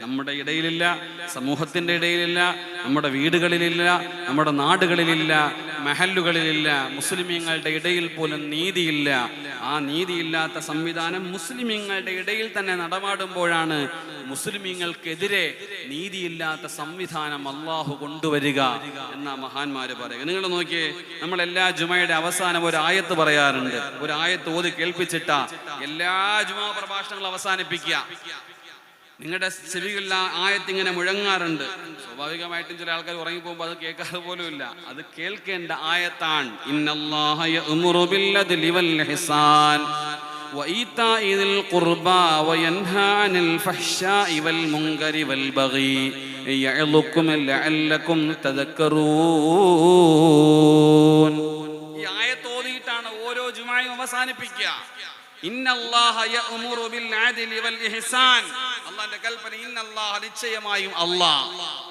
നമ്മുടെ ഇടയിലില്ല സമൂഹത്തിന്റെ ഇടയിലില്ല നമ്മുടെ വീടുകളിലില്ല നമ്മുടെ നാടുകളിലില്ല മഹല്ലുകളിലില്ല മുസ്ലിമീങ്ങളുടെ ഇടയിൽ പോലും നീതിയില്ല. ആ നീതിയില്ലാത്ത സംവിധാനം മുസ്ലിമീങ്ങളുടെ ഇടയിൽ തന്നെ നടമാടുമ്പോഴാണ് മുസ്ലിമീങ്ങൾക്കെതിരെ നീതിയില്ലാത്ത സംവിധാനം അള്ളാഹു കൊണ്ടുവരിക എന്ന മഹാന്മാര് പറയുക. നിങ്ങൾ നോക്കിയേ നമ്മൾ എല്ലാ ജുമയുടെ അവസാനം ഒരു ആയത്ത് പറയാറുണ്ട്. ഒരു ആയത്ത് ഓതി കേൾപ്പിച്ചിട്ട എല്ലാ ജുമാ പ്രഭാഷണങ്ങളും അവസാനിപ്പിക്കുക. നിങ്ങളുടെ ചെവികളിൽ ആ ആയത്ത് ഇങ്ങനെ മുഴങ്ങാറുണ്ട് സ്വാഭാവികമായിട്ടും ചില ആൾക്കാർ ഉറങ്ങി പോകുമ്പോൾ അത് കേൾക്കാറ് പോലുമില്ല അത് കേൾക്കേണ്ട ആയത്താണ് ഇന്നല്ലാഹ യഅ്മുറു ബില്ലദ്ലി വൽ ഇഹ്സാൻ وإيتاء ذي القربى وينهى عن الفحشاء والمنكر والبغي يعظكم لعلكم تذكرون ഈ ആയത്ത് ഓതിയിട്ടാണ് ഓരോ ജുമായും അവസാനിപ്പിക്കുക ഇന്നല്ലാഹ യഅ്മുറു ബിൽ അദ്ലി വൽ ഇഹ്സാൻ അല്ലാഹുവിന്റെ കൽപ്പന ഇന്നല്ലാഹ നിശ്ചയമായും യഅ്മുറു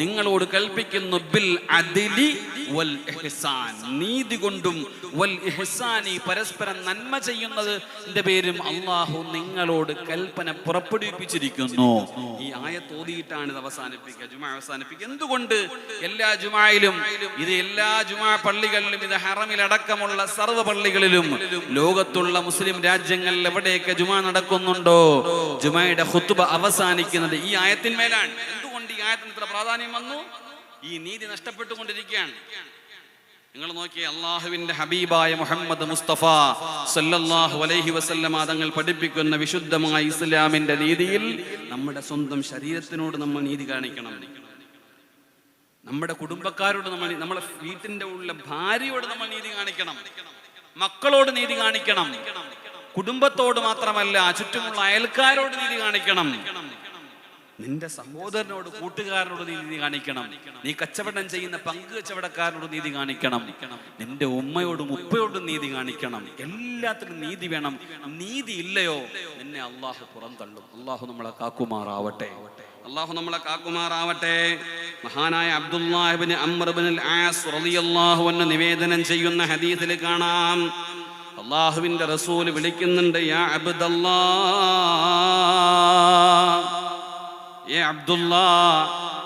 നിങ്ങളോട് കൽപ്പിക്കുന്നു ബിൽ അദലി വൽ ഇഹ്സാൻ. നീതി കൊണ്ടും വൽ ഇഹ്സാനി പരസ്പരം നന്മ ചെയ്യുന്നതിന്റെ പേരും അള്ളാഹു നിങ്ങളോട് കൽപ്പന പുറപ്പെടുവിപ്പിച്ചിരിക്കുന്നു. ഈ ആയത്ത് ഓതിയിട്ടാണ് ഇത് അവസാനിപ്പിക്കുക. ജുമാ അവസാനിപ്പിക്കുക. എന്തുകൊണ്ട്? എല്ലാ ജുമായിലും ഇത് എല്ലാ ജുമാ പള്ളികളിലും ഇത് ഹറമിലടക്കമുള്ള സർവ പള്ളികളിലും ലോകത്തുള്ള മുസ്ലിം രാജ്യങ്ങളിൽ എവിടെയൊക്കെ ജുമാ നടക്കുന്നുണ്ടോ? ജുമായുടെ ഹുത്തുബ അവസാനിക്കുന്നത് ഈ ആയത്തിന്മേലാണ്. ആയത്തിന് ഇത്ര പ്രാധാന്യം വന്നു? ഈ നീതി നഷ്ടപ്പെട്ടുകൊണ്ടിരിക്കുകയാണ്. നിങ്ങൾ നോക്കി അള്ളാഹുവിന്റെ ഹബീബായ മുഹമ്മദ് മുസ്തഫ സല്ലല്ലാഹു അലൈഹി വസല്ലമ തങ്ങൾ പഠിപ്പിക്കുന്ന വിശുദ്ധമായ ഇസ്ലാമിന്റെ നീതിയിൽ നമ്മുടെ സ്വന്തം ശരീരത്തിനോട് നമ്മൾ നീതി കാണിക്കണം. നമ്മുടെ കുടുംബക്കാരോട് നമ്മൾ നമ്മുടെ വീട്ടിന്റെ ഉള്ള ഭാര്യയോട് നമ്മൾ നീതി കാണിക്കണം. മക്കളോട് നീതി കാണിക്കണം. കുടുംബത്തോട് മാത്രമല്ല ചുറ്റുമുള്ള അയൽക്കാരോട് നീതി കാണിക്കണം. നിന്റെ സഹോദരനോട് കൂട്ടുകാരനോട് നീതി കാണിക്കണം. നീ കച്ചവടം ചെയ്യുന്ന പങ്ക് കച്ചവടക്കാരനോട് നീതി കാണിക്കണം. നിന്റെ ഉമ്മയോടും ഉപ്പയോടും നീതി കാണിക്കണം. എല്ലാത്തിനും നീതി വേണം. നീതി ഇല്ലയോ? നിന്നെ അള്ളാഹു പുറന്തള്ളും. അള്ളാഹു നമ്മളെ കാക്കുമാറാവട്ടെ. അള്ളാഹു നമ്മളെ കാക്കുമാറാവട്ടെ. മഹാനായ അബ്ദുല്ലാഹിബിന് അമ്രബിൻ ആസ് റളിയല്ലാഹു അൻഹു നിവേദനം ചെയ്യുന്ന ഹദീസിൽ കാണാം. അള്ളാഹുവിന്റെ റസൂൽ വിളിക്കുന്നുണ്ട് യാ അബ്ദല്ലാ അബ്ദുള്ള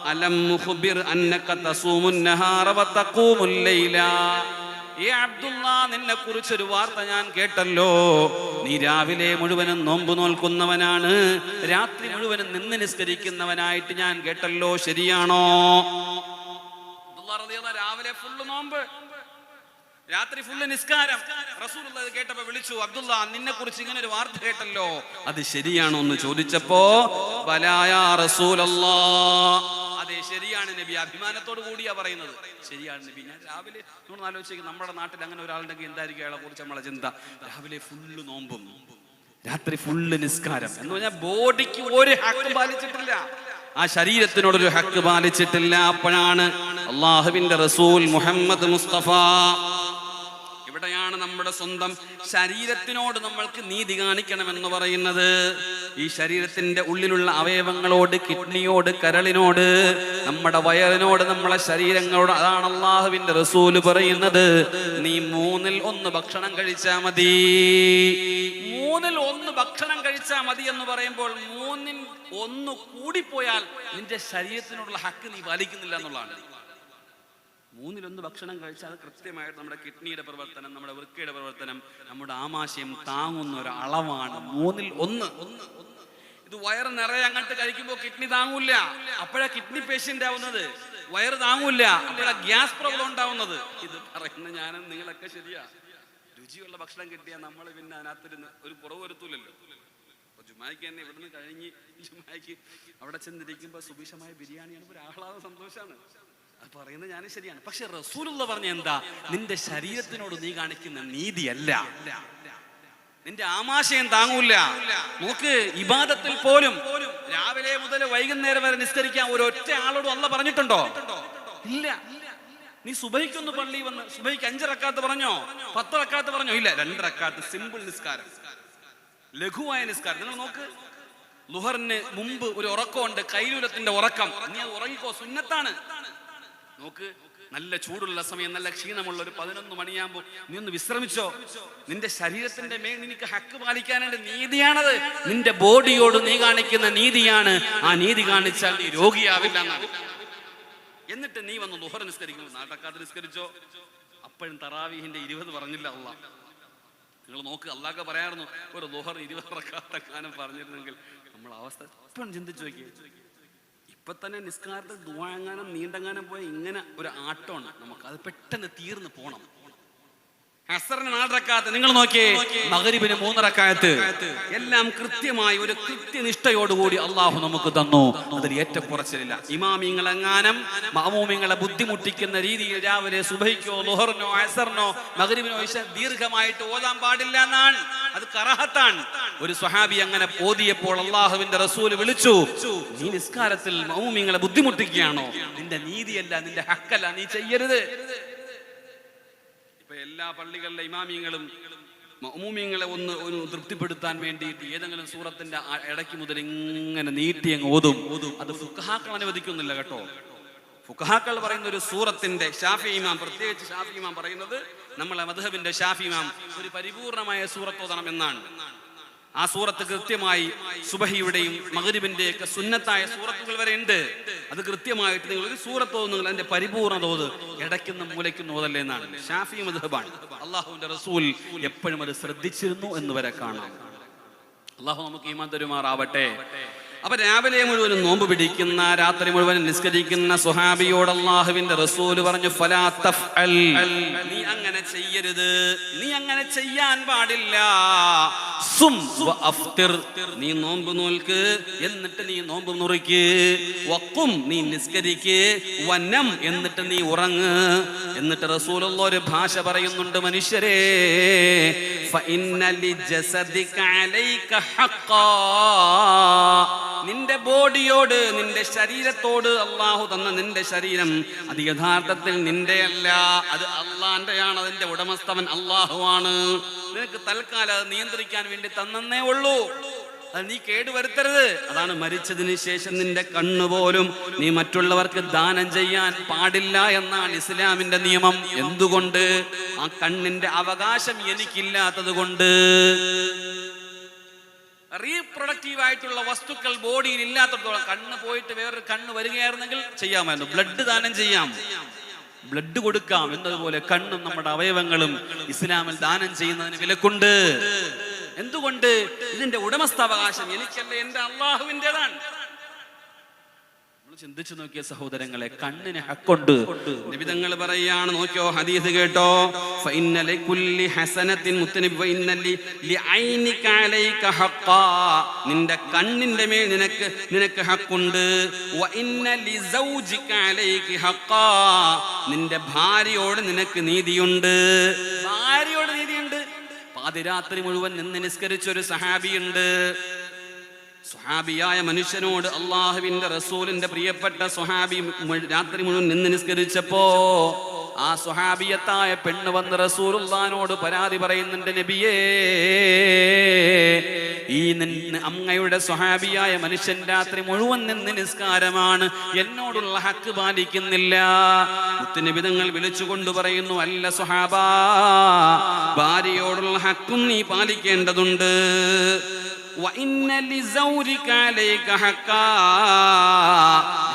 അലം മുഖബിർ അന്നക തസൂമുൻ നഹാറ വതഖൂമുൽ ലൈല. ഏ അബ്ദുള്ള നിന്നെ കുറിച്ചൊരു വാർത്ത ഞാൻ കേട്ടല്ലോ. നീ രാവിലെ മുഴുവനും നോമ്പ് നോൽക്കുന്നവനാണ്. രാത്രി മുഴുവനും നിന്ന് നിസ്കരിക്കുന്നവനായിട്ട് ഞാൻ കേട്ടല്ലോ. ശരിയാണോ? രാവിലെ ഫുള്ള് നോമ്പ്. രാത്രി ഫുള്ള് നിസ്കാരം. റസൂൽ കേട്ടപ്പോ വിളിച്ചു അബ്ദുള്ള നിന്നെ കുറിച്ച് ഇങ്ങനെ ഒരു വാർത്ത കേട്ടല്ലോ. അത് ശരിയാണോ? എന്ന് ചോദിച്ചപ്പോ ബലായ റസൂലല്ലാ. അതെ ശരിയാണ് നബി. അഭിമാനത്തോട് കൂടിയാ പറയുന്നത്. ശരിയാണ് നബി. ഞാൻ രാവിലെ നമ്മൾ ആലോചിക്കും നമ്മുടെ നാട്ടിൽ അങ്ങനെ ഒരാളുണ്ടെങ്കിൽ എന്തായിരിക്കും അയാളെ കുറിച്ച് നമ്മളെ ചിന്ത? രാവിലെ ഫുള്ള് നോമ്പും രാത്രി ഫുള്ള് നിസ്കാരം. എന്ന് പറഞ്ഞാൽ ബോഡിക്ക് ഒരു ഹക്ക് പാലിച്ചിട്ടില്ല. ആ ശരീരത്തിനോടൊരു ഹക്ക് പാലിച്ചിട്ടില്ല. അപ്പോഴാണ് അള്ളാഹുവിന്റെ റസൂൽ മുഹമ്മദ് മുസ്തഫ ഇവിടെയാണ് നമ്മുടെ സ്വന്തം ശരീരത്തിനോട് നമ്മൾക്ക് നീതി കാണിക്കണമെന്ന് പറയുന്നത്. ഈ ശരീരത്തിന്റെ ഉള്ളിലുള്ള അവയവങ്ങളോട് കിഡ്നിയോട് കരളിനോട് നമ്മുടെ വയറിനോട് നമ്മളെ ശരീരങ്ങളോട് അതാണ് അള്ളാഹുവിന്റെ റസൂൽ പറയുന്നത്. നീ മൂന്നിൽ ഒന്ന് ഭക്ഷണം കഴിച്ചാ മതി. മൂന്നിൽ ഒന്ന് ഭക്ഷണം കഴിച്ചാ മതി എന്ന് പറയുമ്പോൾ മൂന്നിൽ ഒന്ന് കൂടിപ്പോയാൽ നിന്റെ ശരീരത്തിനോടുള്ള ഹക്ക് നീ പാലിക്കുന്നില്ല എന്നുള്ളതാണ്. മൂന്നിലൊന്ന് ഭക്ഷണം കഴിച്ചാൽ കൃത്യമായിട്ട് നമ്മുടെ കിഡ്നിയുടെ പ്രവർത്തനം നമ്മുടെ വൃക്കയുടെ പ്രവർത്തനം നമ്മുടെ ആമാശയം താങ്ങുന്ന ഒരു അളവാണ്. മൂന്നിൽ ഒന്ന്. ഒന്ന്. ഇത് വയറ് നിറയെ അങ്ങോട്ട് കഴിക്കുമ്പോൾ കിഡ്നി താങ്ങൂല്ല. അപ്പോഴാ കിഡ്നി പേഷ്യന്റ് ആവുന്നത്. വയറ് താങ്ങൂല്ല. അപ്പോഴാ ഗ്യാസ് പ്രോബ്ലം ഉണ്ടാവുന്നത്. ഇത് പറയുന്ന ഞാനും നിങ്ങളൊക്കെ ശരിയാ. രുചിയുള്ള ഭക്ഷണം കിട്ടിയാൽ നമ്മൾ പിന്നെ അതിനകത്തൊരു ഒരു കുറവ് വരുത്തൂലല്ലോ. അപ്പൊ ജുമായിക്ക് തന്നെ ഇവിടുന്ന് കഴിഞ്ഞ് ജുമായിക്ക് അവിടെ ചെന്നിരിക്കുമ്പോൾ സുഭിഷമായ ബിരിയാണിയാണ്. ഒരു ആഹ്ലാദ സന്തോഷമാണ് പറയുന്നത് ഞാൻ ശരിയാണ്. പക്ഷെ റസൂലുള്ള പറഞ്ഞ എന്താ? നിന്റെ ശരീരത്തിനോട് നീ കാണിക്കുന്ന നീതിയല്ല. നിന്റെ ആമാശയം താങ്ങൂല. നോക്ക് ഇബാദത്തിൽ പോലും രാവിലെ മുതൽ വൈകുന്നേരം വരെ നിസ്കരിക്കാൻ ഒരു ഒറ്റ ആളോടും അല്ല പറഞ്ഞിട്ടുണ്ടോ? ഇല്ല. നീ സുബൈക്കൊന്ന് പള്ളി വന്ന് സുബൈക്ക് അഞ്ചിറക്കാത്ത് പറഞ്ഞോ? പത്തിറക്കാത്ത് പറഞ്ഞോ? ഇല്ല രണ്ടിറക്കാത്ത് സിമ്പിൾ നിസ്കാരം. ലഘുവായ നിസ്കാരം. നിങ്ങൾ നോക്ക് ലുഹറിന് മുമ്പ് ഒരു ഉറക്കമുണ്ട് കൈലൂലത്തിന്റെ ഉറക്കം. നീ അത് ഉറങ്ങിക്കോ സുന്നത്താണ്. നോക്ക് നല്ല ചൂടുള്ള സമയം നല്ല ക്ഷീണമുള്ള ഒരു പതിനൊന്ന് മണിയാകുമ്പോൾ നീ ഒന്ന് വിശ്രമിച്ചോ? നിന്റെ ശരീരത്തിന്റെ മേൽ നിനക്ക് ഹക്ക് പാലിക്കാനുള്ള നീതിയാണത്. നിന്റെ ബോഡിയോട് നീ കാണിക്കുന്ന നീതിയാണ്. ആ നീതി കാണിച്ചാൽ നീ രോഗിയാവില്ല എന്നിട്ട് നീ വന്ന് ലുഹർ നിസ്കരിക്കുന്നു നാട്ടക്കാർ നിസ്കരിച്ചോ? അപ്പോഴും തറാവീഹിന്റെ ഇരുപത് പറഞ്ഞില്ല അല്ല നിങ്ങൾ നോക്ക് അള്ളാഹ് പറയാറുന്നു ഒരു ലുഹർ ഇരുപത് റക്കാത്ത കാലം പറഞ്ഞിരുന്നെങ്കിൽ നമ്മൾ അവസ്ഥ ഇപ്പം ചിന്തിച്ചു നോക്കിയേ. ഇപ്പൊ തന്നെ നിസ്കാരത്തിൽ ദുവാങ്ങാനും നീണ്ടങ്ങാനും പോയാൽ ഇങ്ങനെ ഒരു ആട്ടമാണ് നമുക്ക്. അത് പെട്ടെന്ന് തീർന്ന് പോണം. ഹസറിന് നാലറക്കാത്ത് നിങ്ങൾ നോക്കിയേ മകരിബിന് മൂന്നറക്കായത്ത് എല്ലാം കൃത്യമായി ഒരു കൃത്യനിഷ്ഠയോടുകൂടി അള്ളാഹു നമുക്ക് തന്നു. അതിൽ ഏറ്റക്കുറച്ചിലില്ല ഇമാമിങ്ങളെങ്ങാനും മാമൂമിങ്ങളെ ബുദ്ധിമുട്ടിക്കുന്ന രീതിയിൽ രാവിലെ സുബൈക്കോ ലുഹറിനോ അസറിനോ മകരിബിനോ ദീർഘമായിട്ട് ഓതാൻ പാടില്ല എന്നാണ്. അത് കറഹത്താണ്. ഒരു സ്വഹാബി അങ്ങനെ ഓതിയപ്പോൾ അള്ളാഹുവിന്റെ റസൂൽ വിളിച്ചു നീ നിസ്കാരത്തിൽ മൗമിങ്ങളെ ബുദ്ധിമുട്ടിക്കുകയാണോ? നിന്റെ നീതിയല്ല നിന്റെ ഹക്കല്ല നീ ചെയ്യരുത്. എല്ലാ പള്ളികളിലെ ഇമാമിയങ്ങളും മൂമിയങ്ങളെ ഒന്ന് ഒന്ന് തൃപ്തിപ്പെടുത്താൻ വേണ്ടിയിട്ട് ഏതെങ്കിലും സൂറത്തിന്റെ ഇടയ്ക്ക് മുതൽ ഇങ്ങനെ നീട്ടി അങ്ങ് ഓതും. അത് ഫുക്കഹാക്കൾ അനുവദിക്കുന്നില്ല കേട്ടോ. ഫുക്കഹാക്കൾ പറയുന്ന ഒരു സൂറത്തിന്റെ ഷാഫി ഇമാം പ്രത്യേകിച്ച് ഷാഫി ഇമാം പറയുന്നത് നമ്മളെ മധുഹബിന്റെ ഷാഫി ഇമാം ഒരു പരിപൂർണമായ സൂറത്തോതണം എന്നാണ്. ആ സൂറത്ത് കൃത്യമായി സുബഹിയുടെയും മകരിബിന്റെ ഒക്കെ സുന്നത്തായ സൂറത്തുകൾ വരെ ഉണ്ട്. അത് കൃത്യമായിട്ട് നിങ്ങൾ ഒരു സൂറത്ത് നിങ്ങൾ അതിന്റെ പരിപൂർണ തോത് ഇടയ്ക്കുന്ന മൂലയ്ക്കുന്ന ഓതല്ലേ എന്നാണ്. ഷാഫി മധുബാണ് അള്ളാഹുവിന്റെ റസൂൽ എപ്പോഴും അത് ശ്രദ്ധിച്ചിരുന്നു എന്ന് വരെ കാണാം. അള്ളാഹു നമുക്ക് ഈമാൻ തരുമാറാവട്ടെ. അപ്പൊ രാവിലെ മുഴുവനും നോമ്പ് പിടിക്കുന്ന രാത്രി മുഴുവൻ നിസ്കരിക്കുന്ന സുഹാബിയോട് അള്ളാഹുവിന്റെ റസൂല് പറഞ്ഞു ഫലാ തഫ്അൽ. നീ അങ്ങനെ ചെയ്യരുത് നീ അങ്ങനെ ചെയ്യാൻ പാടില്ല സും വ അഫ്തിർ. നീ നോമ്പ് നോൽക്ക് എന്നിട്ട് നീ നോമ്പ് മുറിക്ക് വക്കും നീ നിസ്കരിക്ക് വനം എന്നിട്ട് നീ ഉറങ്ങ് എന്നിട്ട് റസൂലുള്ള ഒരു ഭാഷ പറയുന്നുണ്ട് മനുഷ്യരെ فإن لجسدك عليك حقا. നിന്റെ ബോഡിയോട് നിന്റെ ശരീരത്തോട് അള്ളാഹു തന്ന നിന്റെ ശരീരം അത് യഥാർത്ഥത്തിൽ നിന്റെ അല്ല അത് അള്ളാന്റെയാണ് അതിന്റെ ഉടമസ്ഥവൻ അള്ളാഹുവാണ്. നിനക്ക് തൽക്കാലം അത് നിയന്ത്രിക്കാൻ വേണ്ടി തന്നേ ഉള്ളൂ. അത് നീ കേടുവരുത്തരുത്. അതാണ് മരിച്ചതിന് ശേഷം നിന്റെ കണ്ണു പോലും നീ മറ്റുള്ളവർക്ക് ദാനം ചെയ്യാൻ പാടില്ല എന്നാണ് ഇസ്ലാമിന്റെ നിയമം. എന്തുകൊണ്ട്? ആ കണ്ണിന്റെ അവകാശം എനിക്കില്ലാത്തത് കൊണ്ട് റീപ്രൊഡക്റ്റീവ് ആയിട്ടുള്ള വസ്തുക്കൾ ബോഡിയിൽ ഇല്ലാത്തടത്തോളം കണ്ണ് പോയിട്ട് വേറൊരു കണ്ണ് വരികയായിരുന്നെങ്കിൽ ചെയ്യാമായിരുന്നു. ബ്ലഡ് ദാനം ചെയ്യാം. ബ്ലഡ് കൊടുക്കാം എന്നതുപോലെ കണ്ണും നമ്മുടെ അവയവങ്ങളും ഇസ്ലാമിൽ ദാനം ചെയ്യുന്നതിന് വിലക്കുണ്ട്. എന്തുകൊണ്ട്? ഇതിന്റെ ഉടമസ്ഥാവകാശം എനിക്കല്ല എന്റെ അള്ളാഹുവിന്റെതാണ് ചിന്തിച്ചു നോക്കിയ സഹോദരങ്ങളെ കണ്ണിന് ഹക്കുണ്ട്. നിബിതങ്ങൾ പറയാണ് നോക്കിയോ ഹദീസ് കേട്ടോ? ഫഇന്ന ലികുല്ലി ഹസനത്തിൻ മുത്തനബി ഫഇന്ന ലി അലൈക നിന്റെ കണ്ണിന്റെ മേൽ നിനക്ക് നിനക്ക് ഹക്കുണ്ട്. അലൈക നിന്റെ ഭാര്യയോട് നിനക്ക് നീതിയുണ്ട്. ഭാര്യയോട് നീതിയുണ്ട്. പാതിരാത്രി മുഴുവൻ നിന്ന് നിസ്കരിച്ചൊരു സഹാബിയുണ്ട്. സുഹാബിയായ മനുഷ്യനോട് അള്ളാഹുവിന്റെ റസൂലിന്റെ പ്രിയപ്പെട്ട സുഹാബി രാത്രി മുഴുവൻ നിന്ന് നിസ്കരിച്ചപ്പോ ആ സുഹാബിയത്തായ പെണ്ണ് വന്ന് റസൂലുള്ളാനോട് പരാതി പറയുന്നുണ്ട് നബിയേ ഈ അങ്ങയുടെ സുഹാബിയായ മനുഷ്യൻ രാത്രി മുഴുവൻ നിന്ന് നിസ്കാരമാണ്. എന്നോടുള്ള ഹക്ക് പാലിക്കുന്നില്ല. മുത്തുനിബിതങ്ങൾ വിളിച്ചുകൊണ്ട് പറയുന്നു അല്ല സുഹാബ ഭാര്യയോടുള്ള ഹക്കും നീ പാലിക്കേണ്ടതുണ്ട്.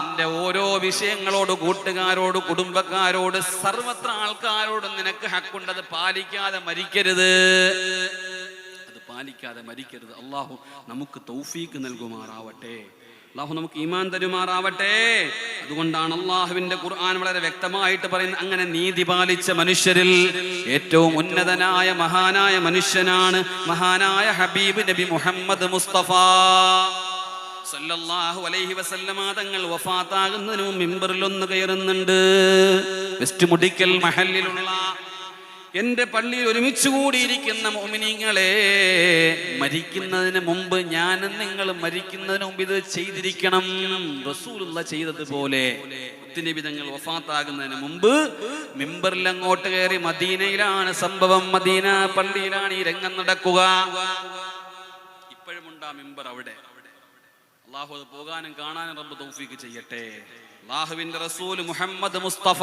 നിന്റെ ഓരോ വിഷയങ്ങളോട് കൂട്ടുകാരോട് കുടുംബക്കാരോട് സർവത്ര ആൾക്കാരോട് നിനക്ക് ഹക്കുണ്ടത് പാലിക്കാതെ മരിക്കരുത്. അത് പാലിക്കാതെ മരിക്കരുത്. അള്ളാഹു നമുക്ക് തൗഫീക്ക് നൽകുമാറാവട്ടെ. അള്ളാഹു നമുക്ക് ഈമാൻ തരുമാറാവട്ടെ. അതുകൊണ്ടാണ് അള്ളാഹുവിന്റെ ഖുർആൻ വളരെ വ്യക്തമായിട്ട് പറയുന്നത്. അങ്ങനെ നീതി പാലിച്ച മനുഷ്യരിൽ ഏറ്റവും ഉന്നതനായ മഹാനായ മനുഷ്യനാണ് മഹാനായ ഹബീബ് നബി മുഹമ്മദ് മുസ്തഫ. സല്ലല്ലാഹു അലൈഹി വസല്ലമ തങ്ങൾ വഫാത്താകുന്നതിനും മുമ്പ് മിമ്പറിൽ ഒന്ന് കയറുന്നുണ്ട്. വെസ്റ്റ് മുടിക്കൽ മഹലിലുള്ള എന്റെ പള്ളിയിൽ ഒരുമിച്ച് കൂടിയിരിക്കുന്ന മോമിനിങ്ങളെ മരിക്കുന്നതിന് മുമ്പ് ഞാനും നിങ്ങൾ മരിക്കുന്നതിന് മുമ്പ് ഇത് ചെയ്തിരിക്കണം. റസൂലുള്ള ചെയ്തതുപോലെ വിധങ്ങൾ വഫാത്താകുന്നതിന് മുമ്പ് മിമ്പറിൽ അങ്ങോട്ട് കയറി മദീനയിലാണ് സംഭവം. മദീന പള്ളിയിലാണ് ഈ രംഗം നടക്കുക. ഇപ്പോഴും ഉണ്ട് ആ മിമ്പർ അവിടെ. അള്ളാഹു പോകാനും കാണാനും റബ്ബ് തൗഫീക്ക് ചെയ്യട്ടെ. അള്ളാഹുവിന്റെ റസൂൽ മുഹമ്മദ് മുസ്തഫ.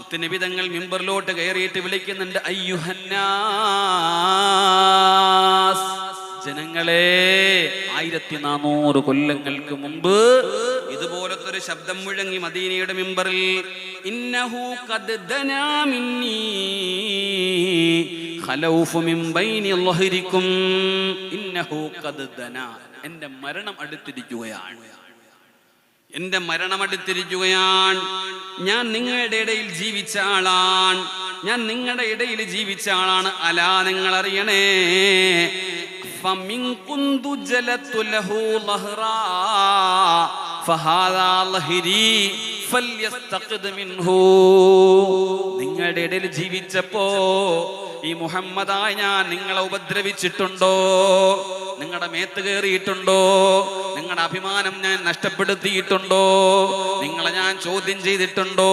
മുത്തുനബിതങ്ങൾ മിമ്പറിലോട്ട് കയറിയിട്ട് വിളിക്കുന്നുണ്ട് അയ്യുഹന്നാസ് ജനങ്ങളെ ആയിരത്തി നാനൂറ് കൊല്ലങ്ങൾക്ക് മുമ്പ് ഇതുപോലത്തെ ഒരു ശബ്ദം മുഴങ്ങി മദീനയുടെ മിമ്പറിൽ ഇന്നഹു ഇന്നഹു എന്റെ മരണം അടുത്തിരിക്കുകയാണ്. എന്റെ മരണമടുത്തിരിക്കുകയാൻ ഞാൻ നിങ്ങളുടെ ഇടയിൽ ജീവിച്ച ആളാൻ. ഞാൻ നിങ്ങളുടെ ഇടയിൽ ജീവിച്ച ആളാണ്. അലാ നിങ്ങൾ അറിയണേ നിങ്ങളുടെ ഇടയിൽ ജീവിച്ചപ്പോ ഈ മുഹമ്മദായ ഞാൻ നിങ്ങളെ ഉപദ്രവിച്ചിട്ടുണ്ടോ? നിങ്ങളുടെ മേത്ത് കയറിയിട്ടുണ്ടോ? നിങ്ങളുടെ അഭിമാനം ഞാൻ നഷ്ടപ്പെടുത്തിയിട്ടുണ്ടോ? നിങ്ങളെ ഞാൻ ചോദ്യം ചെയ്തിട്ടുണ്ടോ?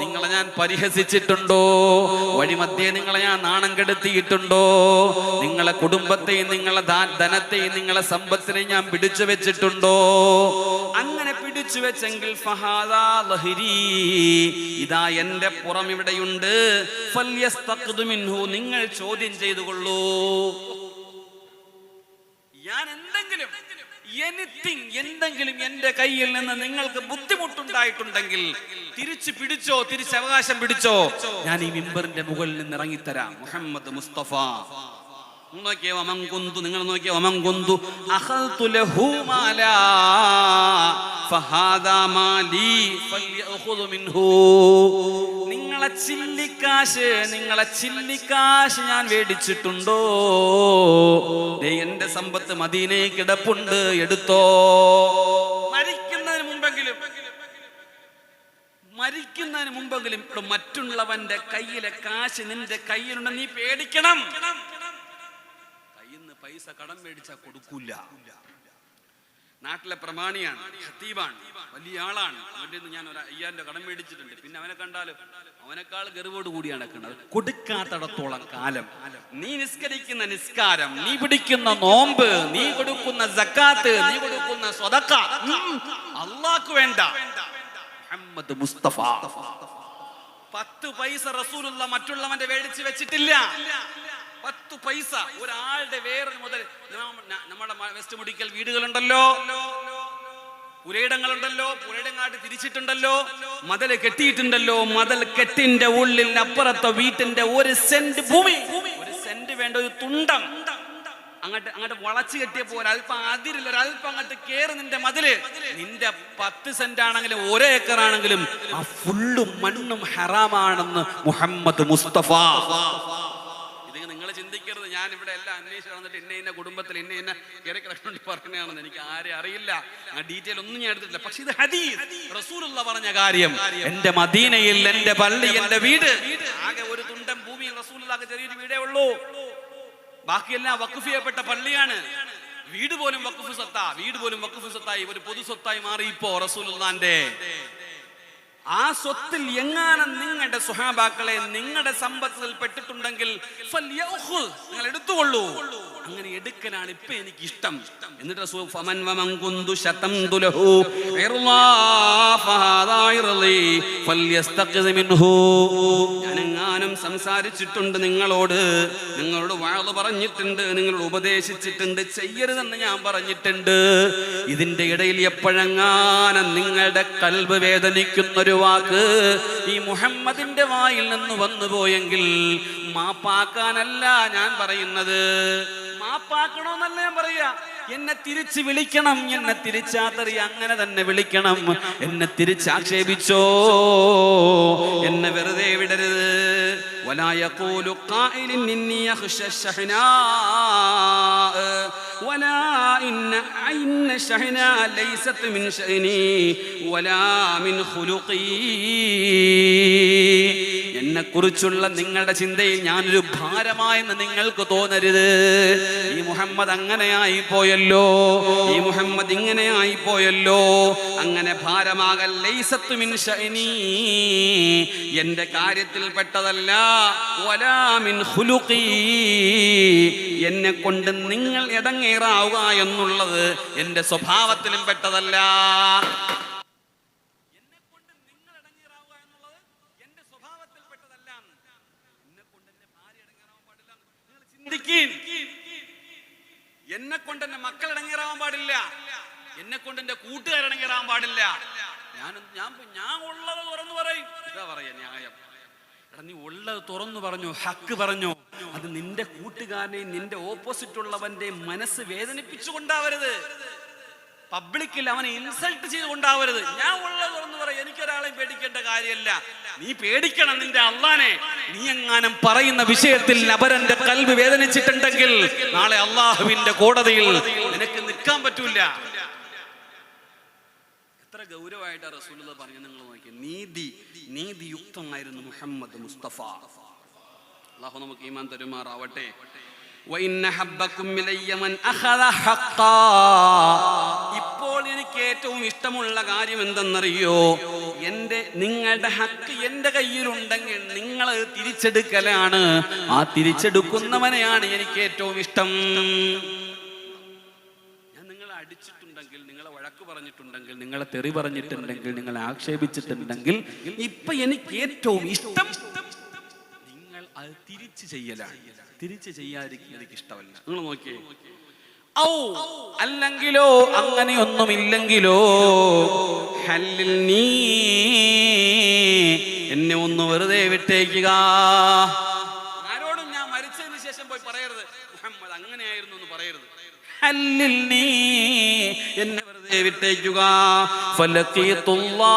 നിങ്ങളെ ഞാൻ പരിഹസിച്ചിട്ടുണ്ടോ? വഴിമധ്യേ നിങ്ങളെ ഞാൻ നാണം കെടുത്തിയിട്ടുണ്ടോ? നിങ്ങളെ കുടുംബത്തെയും നിങ്ങളെ ധനത്തെയും നിങ്ങളെ സമ്പത്തിനെയും ഞാൻ പിടിച്ചു വെച്ചിട്ടുണ്ടോ? അങ്ങനെ പിടിച്ചു വെച്ചെങ്കിൽ ഇതാ എന്റെ പുറം ഇവിടെയുണ്ട്. നിങ്ങൾ ചോദ്യം ചെയ്തുകൊള്ളൂ. ഞാൻ എന്തെങ്കിലും എനിത്തിങ് എന്തെങ്കിലും എന്റെ കയ്യിൽ നിന്ന് നിങ്ങൾക്ക് ബുദ്ധിമുട്ടുണ്ടായിട്ടുണ്ടെങ്കിൽ തിരിച്ചു പിടിച്ചോ തിരിച്ചവകാശം പിടിച്ചോ ഞാൻ ഈ മിമ്പറിന്റെ മുകളിൽ നിന്ന് ഇറങ്ങിത്തരാം. മുഹമ്മദ് മുസ്തഫ. നോക്കിയേ അമം കുന്തു നിങ്ങൾ നോക്കിയോ അമം കുന്തു. അഖൽതു ലഹു നിങ്ങളെ ചില്ലിക്കാശ് നിങ്ങളെ ചില്ലിക്കാശ് ഞാൻ മേടിച്ചിട്ടുണ്ടോ എന്റെ സമ്പത്ത് മദീനെ കിടപ്പുണ്ട് എടുത്തോ. മരിക്കുന്നതിന് മുമ്പെങ്കിലും മരിക്കുന്നതിന് മുമ്പെങ്കിലും മറ്റുള്ളവന്റെ കയ്യിലെ കാശ് നിന്റെ കയ്യിലുണ്ട് നീ പേടിക്കണം. പൈസ കടം മേടിച്ച കൊടുക്കൂല. നാട്ടിലെ പ്രമാണിയാണ് ഹത്തീബാണ് വലിയ ആളാണ്. അവന്റെ ഞാൻ ഒരു അയ്യാന്റെ കടം മേടിച്ചിട്ടുണ്ട്. പിന്നെ അവനെ കണ്ടാൽ അവനേക്കാൾ ഗർവോട് കൂടിയാണ് നടക്കുന്നത്. കൊടുക്കാത്തടത്തോളം കാലം. നീ നിസ്കരിക്കുന്ന നിസ്കാരം നീ പിടിക്കുന്ന നോമ്പ് നീ കൊടുക്കുന്ന ജക്കാത്ത് നീ കൊടുക്കുന്ന സ്വതക്ക അള്ളാക്ക് വേണ്ട. മുഹമ്മദ് മുസ്തഫ. പത്ത് പൈസ റസൂലുള്ള മറ്റുള്ളവന്റെ മേടിച്ച് വെച്ചിട്ടില്ല. പത്ത് പൈസ ഒരാളുടെ വേറെ മുതൽ നമ്മുടെ വെസ്റ്റ് മുടിക്കൽ വീടുകളുണ്ടല്ലോ. പുരയിടങ്ങളുണ്ടല്ലോ. പുരയിടങ്ങാട്ട് തിരിച്ചിട്ടുണ്ടല്ലോ. മതൽ കെട്ടിയിട്ടുണ്ടല്ലോ. മതൽ കെട്ടിന്റെ ഉള്ളിൽ അപ്പുറത്തെ വീട്ടിന്റെ ഒരു സെന്റ് ഭൂമി. ഒരു സെന്റ് വേണ്ട ഒരു തുണ്ടം. അങ്ങോട്ട് അങ്ങോട്ട് വളച്ചു കെട്ടിയപ്പോ അല്പം അതിരില്ല ഒരല്പം അങ്ങോട്ട് കേറി നിന്റെ മതിൽ. നിന്റെ പത്ത് സെന്റ് ആണെങ്കിലും ഒരേ ഏക്കർ ആണെങ്കിലും ആ ഫുള്ളും മണ്ണും ഹറാമാണെന്ന് മുഹമ്മദ് മുസ്തഫ. ഞാൻ ഇവിടെ എല്ലാം അന്വേഷിച്ച് വന്നിട്ട് ഇന്ന ഇന്ന കുടുംബത്തിൽ ഇന്ന ഇന്ന കിടക്കൊണ്ട് പറയുന്നതാണെന്ന് എനിക്ക് ആരെ അറിയില്ല. ആ ഡീറ്റെയിൽ ഒന്നും ഞാൻ എടുത്തിട്ടില്ല. പക്ഷെ ഇത് ഹദീസ്. റസൂലുള്ള പറഞ്ഞ കാര്യം. എന്റെ മദീനയിൽ എന്റെ പള്ളി എന്റെ വീട്. ആകെ ഒരു തുണ്ടം ഭൂമി റസൂലുള്ളാക്ക് ചെറിയൊരു വീടേ ഉള്ളൂ. ബാക്കിയെല്ലാം വഖഫ് ചെയ്യപ്പെട്ട പള്ളിയാണ്. വീട് പോലും വഖഫ് സത്താ വീട് പോലും വഖഫ് സത്തായി ഒരു പൊതു സ്വത്തായി മാറി ഇപ്പോ റസൂലുള്ളാന്റെ. ആ സ്വത്തിൽ എങ്ങാനും നിങ്ങളുടെ സുഹാബാക്കളെ നിങ്ങളുടെ സമ്പത്തിൽ പെട്ടിട്ടുണ്ടെങ്കിൽ നിങ്ങൾ എടുത്തുകൊള്ളൂ. അങ്ങനെ എടുക്കലാണ് ഇപ്പൊ എനിക്ക് ഇഷ്ടം എന്നിട്ട് റസൂൽ ഞാനെങ്ങാനും സംസാരിച്ചിട്ടുണ്ട് നിങ്ങളോട്. നിങ്ങളോട് വാഴ പറഞ്ഞിട്ടുണ്ട് നിങ്ങളോട് ഉപദേശിച്ചിട്ടുണ്ട് ചെയ്യരുതെന്ന് ഞാൻ പറഞ്ഞിട്ടുണ്ട്. ഇതിന്റെ ഇടയിൽ എപ്പോഴെങ്ങാനും നിങ്ങളുടെ കൽബ് വേദനിക്കുന്ന ഒരു വാക്ക് ഈ മുഹമ്മദിന്റെ വായിൽ നിന്ന് വന്നു പോയെങ്കിൽ മാപ്പാക്കാനല്ല ഞാൻ പറയുന്നത്. മാപ്പാക്കണോന്നല്ല ഞാൻ പറയാ. എന്നെ തിരിച്ച് വിളിക്കണം എന്നെ തിരിച്ചാത്തറി അങ്ങനെ തന്നെ വിളിക്കണം എന്നെ തിരിച്ചാക്ഷേപിച്ചോ എന്നെ വെറുതെ വിടരുത് ولا يقول قائل إني أخشى الشحناء ولا إن إن الشحناء ليست من شأني ولا من خلقي എന്നെ കുറിച്ചുള്ള നിങ്ങളുടെ ചിന്തയിൽ ഞാനൊരു ഭാരമായെന്ന് നിങ്ങൾക്ക് തോന്നരുത് ഈ മുഹമ്മദ് അങ്ങനെയായി പോയല്ലോ ഈ മുഹമ്മദ് ഇങ്ങനെയായി പോയല്ലോ അങ്ങനെ ഭാരമാകൽ ലൈസത്തു മിൻ ശഅനി. എന്റെ കാര്യത്തിൽ പെട്ടതല്ല വലാ മിൻ ഖുലുഖി. എന്നെ കൊണ്ട് നിങ്ങൾ തങ്ങീറാവുക എന്നുള്ളത് എന്റെ സ്വഭാവത്തിലും പെട്ടതല്ല. എന്നെ കൊണ്ട് എന്റെ മക്കൾ ഇടങ്ങേറാവാൻ പാടില്ല. എന്നെ കൊണ്ട് എന്റെ കൂട്ടുകാരിടങ്ങേറാൻ പാടില്ല. ഞാൻ ഞാൻ ഞാൻ ഉള്ളത് തുറന്നു പറയും. ഇതാ പറയാ ന്യായം. നീ ഉള്ളത് തുറന്നു പറഞ്ഞു ഹക്ക് പറഞ്ഞു. അത് നിന്റെ കൂട്ടുകാരനെ നിന്റെ ഓപ്പോസിറ്റ് ഉള്ളവന്റെ മനസ്സ് വേദനിപ്പിച്ചുകൊണ്ടാവരുത്. പബ്ലിക്കിൽ അവനെ ഇൻസൾട്ട് ചെയ്തുകൊണ്ടാവരുത്. ഞാൻ ഉള്ളത് തുറന്നു പറയും എനിക്കൊരാളെയും പേടിക്കേണ്ട കാര്യമല്ല. നീ പേടിക്കണം നിന്റെ അള്ളാനെ. നീ എങ്ങാനും പറയുന്ന വിഷയത്തിൽ അവരന്റെ കൽവ് വേദനിച്ചിട്ടുണ്ടെങ്കിൽ നാളെ അള്ളാഹുവിന്റെ കോടതിയിൽ നിനക്ക് നിൽക്കാൻ പറ്റൂല. എത്ര ഗൗരവമായിട്ടാണ് റസൂലുള്ള പറഞ്ഞു നിങ്ങൾ നോക്കി നീതി. നീതിയുക്തമായിരുന്നു മുഹമ്മദ് മുസ്തഫ. അള്ളാഹു നമുക്ക് ഈമാൻ തരുമാറാവട്ടെ. ഇപ്പോൾ എനിക്ക് ഏറ്റവും ഇഷ്ടമുള്ള കാര്യം എന്തെന്നറിയോ? എന്റെ നിങ്ങളുടെ ഹക്ക് എന്റെ കയ്യിലുണ്ടെങ്കിൽ നിങ്ങൾ തിരിച്ചെടുക്കലാണ്. ആ തിരിച്ചെടുക്കുന്നവനെയാണ് എനിക്ക് ഏറ്റവും ഇഷ്ടം. പറഞ്ഞിട്ടുണ്ടെങ്കിൽ നിങ്ങളെ തെറി പറഞ്ഞിട്ടുണ്ടെങ്കിൽ നിങ്ങളെ ആക്ഷേപിച്ചിട്ടുണ്ടെങ്കിൽ ഇപ്പൊ എനിക്ക് ഏറ്റവും ഇഷ്ടം നിങ്ങൾ അത് തിരിച്ചു ചെയ്യലാണ്. തിരിച്ചു ചെയ്യാതിരിക്കും എനിക്ക് ഇഷ്ടമല്ല. നിങ്ങൾ നോക്കിയേ. ഔ അല്ലെങ്കിലോ അങ്ങനെയൊന്നുമില്ലെങ്കിലോ ഹല്ലിൽ നീ എന്നെ ഒന്ന് വെറുതെ വിട്ടേക്കുക. ആരോടും ഞാൻ മരിച്ചതിന് ശേഷം പോയി പറയരുത്. മുഹമ്മദ് അങ്ങനെയായിരുന്നു എന്ന് പറയരുത്. ഹല്ലിൽ നീ എന്നെ വിട്ടേക്കുക. ഫലഖീതുല്ലാ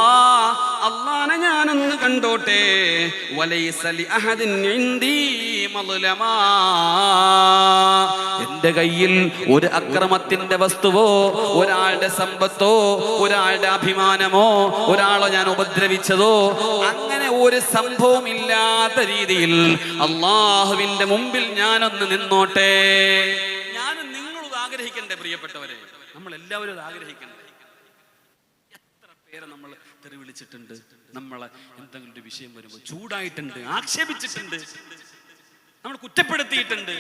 അള്ളാനെ ഞാനൊന്ന് കണ്ടോട്ടെ. എന്റെ കയ്യിൽ ഒരു അക്രമത്തിന്റെ വസ്തുവോ ഒരാളുടെ സമ്പത്തോ ഒരാളുടെ അഭിമാനമോ ഒരാളോ ഞാൻ ഉപദ്രവിച്ചതോ അങ്ങനെ ഒരു സംഭവം ഇല്ലാത്ത രീതിയിൽ അള്ളാഹുവിന്റെ മുമ്പിൽ ഞാനൊന്ന് നിന്നോട്ടെ. ഞാനും നിങ്ങളും ഇത് ആഗ്രഹിക്കണ്ടേ പ്രിയപ്പെട്ടവരെ? എല്ലാവരും അത് ആഗ്രഹിക്കുന്നത് എത്ര പേരെ നമ്മൾ തെറി വിളിച്ചിട്ടുണ്ട് നമ്മളെ എന്തെങ്കിലും ഒരു വിഷയം വരുമ്പോൾ ചൂടായിട്ടുണ്ട് ആക്ഷേപിച്ചിട്ടുണ്ട് നമ്മൾ കുറ്റപ്പെടുത്തിയിട്ടുണ്ട്.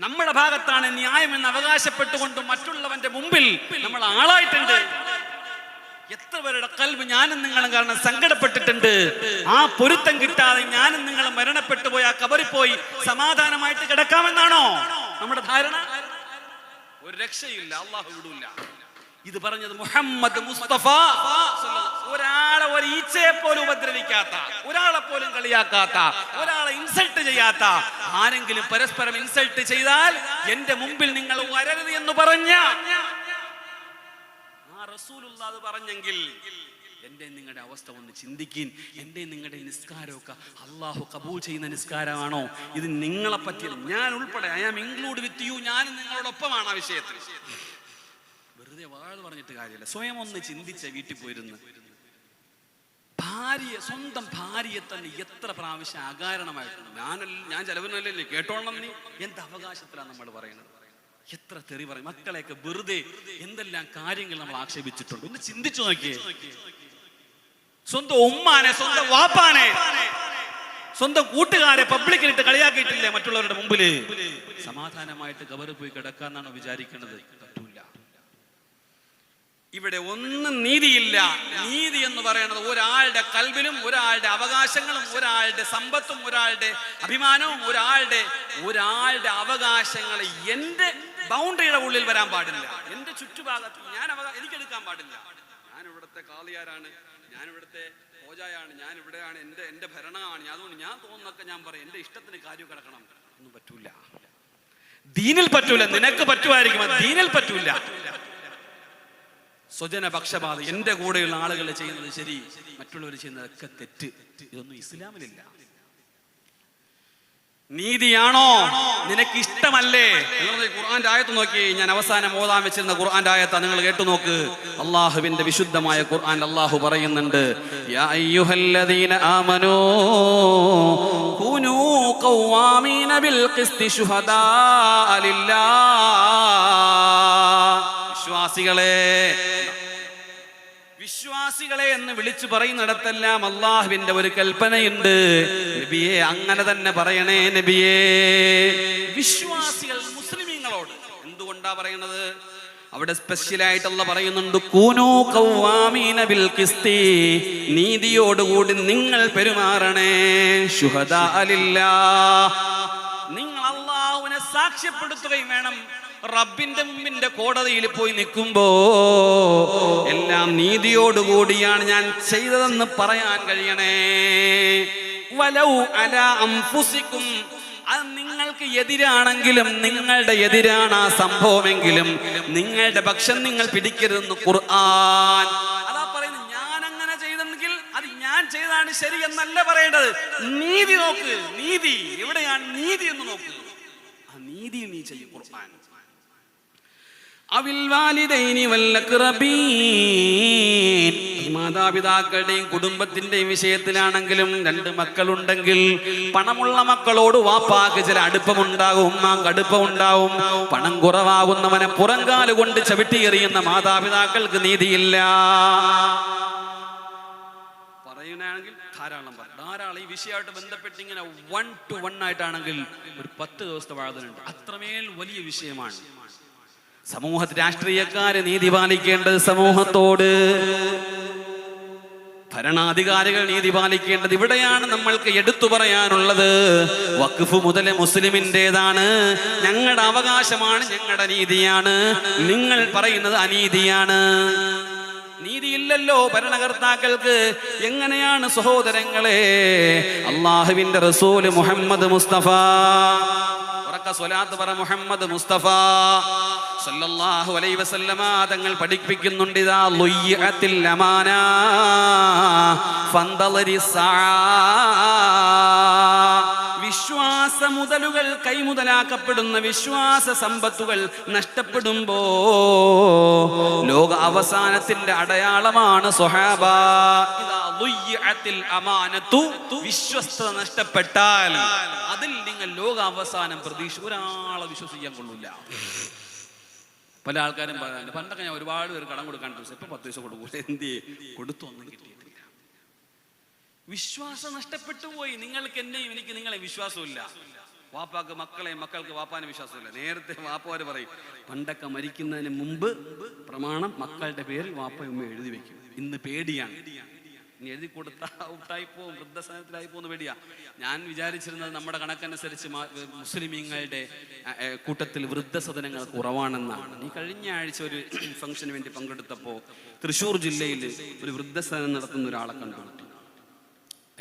നമ്മുടെ ഭാഗത്താണ് ന്യായം ന്യായമെന്ന് അവകാശപ്പെട്ടുകൊണ്ട് മറ്റുള്ളവന്റെ മുമ്പിൽ നമ്മൾ ആളായിട്ടുണ്ട്. എത്ര പേരുടെ കൽവ് ഞാനും നിങ്ങളും കാരണം സങ്കടപ്പെട്ടിട്ടുണ്ട്. ആ പൊരുത്തം കിട്ടാതെ ഞാനും നിങ്ങളും മരണപ്പെട്ടു പോയി ആ കബറിൽ പോയി സമാധാനമായിട്ട് കിടക്കാമെന്നാണോ നമ്മുടെ ധാരണ? ഒരു രക്ഷയില്ല അള്ളാഹു വിടൂല്ല ഇത് പറഞ്ഞത് മുഹമ്മദ് മുസ്തഫ ഒരാളെ ഒരു ഈച്ചയെ പോലും ഉപദ്രവിക്കാത്ത ഒരാളെ പോലും കളിയാക്കാത്ത ഒരാളെ ഇൻസൾട്ട് ചെയ്യാത്ത ആരെങ്കിലും പരസ്പരം ഇൻസൾട്ട് ചെയ്താൽ എന്റെ മുമ്പിൽ നിങ്ങൾ വരരുത് എന്ന് പറഞ്ഞു പറഞ്ഞെങ്കിൽ എന്റെ നിങ്ങളുടെ അവസ്ഥ ഒന്ന് ചിന്തിക്കീൻ. എന്റെ നിങ്ങളുടെ നിസ്കാരമൊക്കെ അള്ളാഹു കബൂൽ ചെയ്യുന്ന നിസ്കാരമാണോ? ഇത് നിങ്ങളെ പറ്റിയ ഞാൻ ഉൾപ്പെടെ I am include with you ഞാൻ നിങ്ങളോടൊപ്പമാണ് ആ വിഷയത്തിൽ. വെറുതെ വാഴ പറഞ്ഞിട്ട് കാര്യമില്ല. സ്വയം ഒന്ന് ചിന്തിച്ച വീട്ടിൽ പോയിരുന്നു. ഭാര്യ സ്വന്തം ഭാര്യയെ തന്നെ എത്ര പ്രാവശ്യം അകാരണമായിട്ടുണ്ട്. ഞാനല്ല ഞാൻ ചിലവിനല്ലേ കേട്ടോണം നീ. എന്ത് അവകാശത്തിലാണ് നമ്മൾ പറയുന്നത്? എത്ര തെറി പറയും. മക്കളെയൊക്കെ വെറുതെ എന്തെല്ലാം കാര്യങ്ങൾ നമ്മൾ ആക്ഷേപിച്ചിട്ടുണ്ട്? ഒന്ന് ചിന്തിച്ചു നോക്കിയേ. സ്വന്തം ഉമ്മാനെ സ്വന്തം വാപ്പാനെ സ്വന്തം കൂട്ടുകാരെ പബ്ലിക്കിലിട്ട് കളിയാക്കിയിട്ടില്ലേ മറ്റുള്ളവരുടെ മുമ്പിൽ? സമാധാനമായിട്ട് കബറ് പോയി കിടക്കാന്നാണ് വിചാരിക്കുന്നത് പറ്റൂല. ഇവിടെ ഒന്നും നീതിയില്ല. നീതി എന്ന് പറയുന്നത് ഒരാളുടെ കൽവിലും ഒരാളുടെ അവകാശങ്ങളും ഒരാളുടെ സമ്പത്തും ഒരാളുടെ അഭിമാനവും ഒരാളുടെ ഒരാളുടെ അവകാശങ്ങൾ എന്റെ ബൗണ്ടറിയുടെ ഉള്ളിൽ വരാൻ പാടില്ല. എന്റെ ചുറ്റുഭാഗത്ത് ഞാൻ അവകാശം എനിക്കെടുക്കാൻ പാടില്ല. ഞാൻ ഇവിടുത്തെ കാളിയാരാണ്. ഞാൻ ഇവിടുത്തെ ഓജായാണ് ഞാൻ ഇവിടെയാണ് എന്റെ എന്റെ ഭരണമാണ്. അതുകൊണ്ട് ഞാൻ തോന്നുന്നൊക്കെ ഞാൻ പറയും. എന്റെ ഇഷ്ടത്തിന് കാര്യം കിടക്കണം. ഒന്നും പറ്റൂല. ദീനിൽ പറ്റൂല. നിനക്ക് പറ്റുമായിരിക്കും. ദീനിൽ പറ്റൂല. സ്വജന പക്ഷപാത എന്റെ കൂടെയുള്ള ആളുകൾ ചെയ്യുന്നത് ശരി. മറ്റുള്ളവർ ചെയ്യുന്നതൊക്കെ തെറ്റ്. ഇതൊന്നും ഇസ്ലാമിലില്ല. നീതിയാണോ? നിനക്ക് ഇഷ്ടമല്ലേ ഖുർആന്റെ ആയത്ത് നോക്കി ഞാൻ അവസാനം ഓതാൻ വെച്ചിരുന്ന ഖുർആന്റെ ആയത്ത നിങ്ങൾ കേട്ടു നോക്ക്. അള്ളാഹുവിന്റെ വിശുദ്ധമായ ഖുർആൻ അള്ളാഹു പറയുന്നുണ്ട്. യാ അയ്യുഹല്ലദീന ആമനൂ ബിൽ ഖിസ്തി ലില്ലാ വിശ്വാസികളെ വിശ്വാസികളെ എന്ന് വിളിച്ചു പറയുന്നിടത്തെല്ലാം അള്ളാഹുവിന്റെ ഒരു കൽപ്പനയുണ്ട്. നബിയെ അങ്ങനെ തന്നെ പറയണേ നബിയേ. വിശ്വാസികൾ മുസ്ലിമീങ്ങളോട് എന്തുകൊണ്ടാ പറയുന്നത് അവിടെ സ്പെഷ്യൽ ആയിട്ടുള്ള പറയുന്നുണ്ട് കൂനൂ കൗവാമീന ബിൽ ഖിസ്തി നീതിയോടുകൂടി നിങ്ങൾ പെരുമാറണേ ശുഹദാ ലില്ലാ നിങ്ങൾ അള്ളാഹുവിനെ സാക്ഷ്യപ്പെടുത്തുകയും വേണം. റബ്ബിന്റെ മുമ്പിന്റെ കോടതിയിൽ പോയി നിൽക്കുമ്പോ എല്ലാം നീതിയോടുകൂടിയാണ് ഞാൻ ചെയ്തതെന്ന് പറയാൻ കഴിയണേ. വലൗ അല അംഫുസിക്കും. അത് നിങ്ങൾക്ക് എതിരാണെങ്കിലും നിങ്ങളുടെ എതിരാണ് ആ സംഭവമെങ്കിലും നിങ്ങളുടെ പക്ഷം നിങ്ങൾ പിടിക്കരുതെന്ന് ഖുർആൻ. അതാ പറയുന്നത് ഞാൻ അങ്ങനെ ചെയ്തെങ്കിൽ അത് ഞാൻ ചെയ്താണ് ശരി എന്നല്ല പറയേണ്ടത്. നീതി നോക്ക് നീതി. എവിടെയാണ് നീതി എന്ന് നോക്ക്. ആ നീതി നീ ചെയ്യും ഖുർആൻ. മാതാപിതാക്കളുടെയും കുടുംബത്തിന്റെയും വിഷയത്തിലാണെങ്കിലും രണ്ട് മക്കളുണ്ടെങ്കിൽ പണമുള്ള മക്കളോട് വാപ്പാക്ക് ചില അടുപ്പമുണ്ടാകും ഉമ്മാക്ക് അടുപ്പമുണ്ടാവും പണം കുറവാകുന്നവനെ പുറങ്കാൽ കൊണ്ട് ചവിട്ടിയെറിയുന്ന മാതാപിതാക്കൾക്ക് നീതിയില്ല. പറയുകയാണെങ്കിൽ ധാരാളം പറയും ധാരാളം ഈ വിഷയമായിട്ട് ബന്ധപ്പെട്ട് ഇങ്ങനെ വൺ ടു വൺ ആയിട്ടാണെങ്കിൽ ഒരു പത്ത് ദിവസത്തെ വാഴതനുണ്ട് അത്രമേൽ വലിയ വിഷയമാണ്. സമൂഹത്തിൽ രാഷ്ട്രീയക്കാര് നീതി പാലിക്കേണ്ടത് സമൂഹത്തോട്. ഭരണാധികാരികൾ നീതി പാലിക്കേണ്ടത് ഇവിടെയാണ് നമ്മൾക്ക് എടുത്തു പറയാനുള്ളത്. വഖഫ് മുതൽ മുസ്ലിമിന്റെതാണ്. ഞങ്ങളുടെ അവകാശമാണ് ഞങ്ങളുടെ നീതിയാണ്. നിങ്ങൾ പറയുന്നത് അനീതിയാണ്. നീതിയില്ലല്ലോ ഭരണകർത്താക്കൾക്ക്. എങ്ങനെയാണ് സഹോദരങ്ങളെ? അള്ളാഹുവിന്റെ റസൂൽ മുഹമ്മദ് മുസ്തഫ. ഉറക്ക സ്വലാത്ത് മുഹമ്മദ് മുസ്തഫ. സല്ലല്ലാഹു അലൈഹി വസല്ലമ തങ്ങൾ പഠിപ്പിക്കുന്നുണ്ട് ഇതാ ലുയ്യത്തിൽ അമാന ഫന്തലരി സാ. വിശ്വാസ മുതലുകൾ കൈമുതലാക്കപ്പെടുന്ന വിശ്വാസ സമ്പത്തുകൾ നഷ്ടപ്പെടുമ്പോ ലോക അവസാനത്തിന്റെ അടയാളമാണ് ളുയ്യഅത്തിൽ അമാനത്തു. നഷ്ടപ്പെട്ടാൽ അതിൽ നിങ്ങൾ ലോക അവസാനം പ്രതീക്ഷ ഒരാളെ വിശ്വസിക്കാൻ കൊള്ളില്ല. പല ആൾക്കാരും പറയാറുണ്ട്. പണ്ടൊക്കെ ഞാൻ ഒരുപാട് പേര് കടം കൊടുക്കാൻ ഇപ്പൊ പത്ത് പൈസ കൊടുക്കൂല. എന്ത് കൊടുത്തു ഒന്നും കിട്ടിയിട്ടില്ല വിശ്വാസം നഷ്ടപ്പെട്ടു പോയി. നിങ്ങൾക്ക് എന്നെയും എനിക്ക് നിങ്ങളെ വിശ്വാസമില്ല വാപ്പാക്ക് മക്കളെ മക്കൾക്ക് വാപ്പാന് വിശ്വാസമില്ല നേരത്തെ വാപ്പാര് പറയും പണ്ടൊക്കെ മരിക്കുന്നതിന് മുമ്പ് പ്രമാണം മക്കളുടെ പേരിൽ വാപ്പയമ്മ എഴുതി വെക്കും. ഇന്ന് പേടിയാണ്. ഇനി എഴുതി കൊടുത്താ ഔട്ടായി പോകും വൃദ്ധസനത്തിലായി പോകുന്ന പേടിയാ. ഞാൻ വിചാരിച്ചിരുന്നത് നമ്മുടെ കണക്കനുസരിച്ച് മുസ്ലിമീങ്ങളുടെ കൂട്ടത്തിൽ വൃദ്ധസദനങ്ങൾ കുറവാണെന്നാണ്. ഈ കഴിഞ്ഞ ആഴ്ച ഒരു ഫംഗ്ഷന് വേണ്ടി പങ്കെടുത്തപ്പോൾ തൃശ്ശൂർ ജില്ലയിൽ ഒരു വൃദ്ധസദനം നടത്തുന്ന ഒരാളെ കണ്ടുപിട്ടി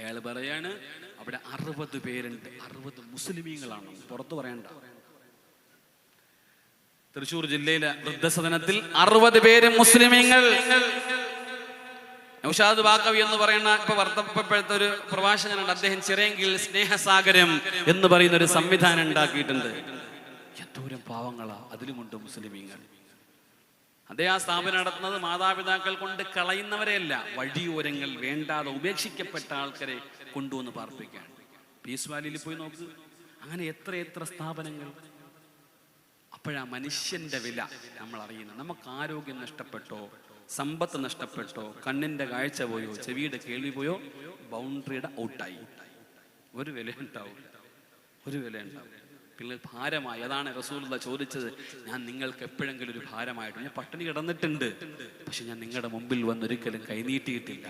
അയാൾ പറയാണ് അവിടെ അറുപത് പേരുണ്ട് അറുപത് മുസ്ലിമീങ്ങളാണ്. പുറത്തു പറയണ്ട. തൃശൂർ ജില്ലയിലെ വൃദ്ധസദനത്തിൽ അറുപത് പേര് മുസ്ലിമീങ്ങൾ. നൗഷാദ് ബാക്കവി എന്ന് പറയുന്ന ഇപ്പൊ വർദ്ധപ്പെട്ട ഒരു പ്രഭാഷകനുണ്ട്. അദ്ദേഹം ചിറയെങ്കിൽ സ്നേഹസാഗരം എന്ന് പറയുന്ന ഒരു സംവിധാനം ഉണ്ടാക്കിയിട്ടുണ്ട്. എന്തോരം പാവങ്ങളാ അതിലുമുണ്ട് മുസ്ലിമീങ്ങൾ. അതേ ആ സ്ഥാപനം നടത്തുന്നത് മാതാപിതാക്കൾ കൊണ്ട് കളയുന്നവരെയല്ല വഴിയോരങ്ങൾ വേണ്ടാതെ ഉപേക്ഷിക്കപ്പെട്ട ആൾക്കാരെ കൊണ്ടുവന്ന് പാർപ്പിക്കാൻ. പീസ് വാലിയിൽ പോയി നോക്ക്. അങ്ങനെ എത്ര എത്ര സ്ഥാപനങ്ങൾ. അപ്പോഴാ മനുഷ്യന്റെ വില നമ്മൾ അറിയുന്നത്. നമുക്ക് ആരോഗ്യം നഷ്ടപ്പെട്ടോ സമ്പത്ത് നഷ്ടപ്പെട്ടോ കണ്ണിന്റെ കാഴ്ച പോയോ ചെവിയുടെ കേൾവി പോയോ ബൗണ്ടറിയുടെ ഔട്ടായി ഒരു വില ഉണ്ടാവും ഒരു വില ഉണ്ടാവും നിങ്ങൾ ഭാരമായി. അതാണ് റസൂലുള്ള ചോദിച്ചത്. ഞാൻ നിങ്ങൾക്ക് എപ്പോഴെങ്കിലും ഒരു ഭാരമായിട്ട് ഞാൻ പട്ടിണി കിടന്നിട്ടുണ്ട്. പക്ഷെ ഞാൻ നിങ്ങളുടെ മുമ്പിൽ വന്നൊരിക്കലും കൈനീട്ടിയിട്ടില്ല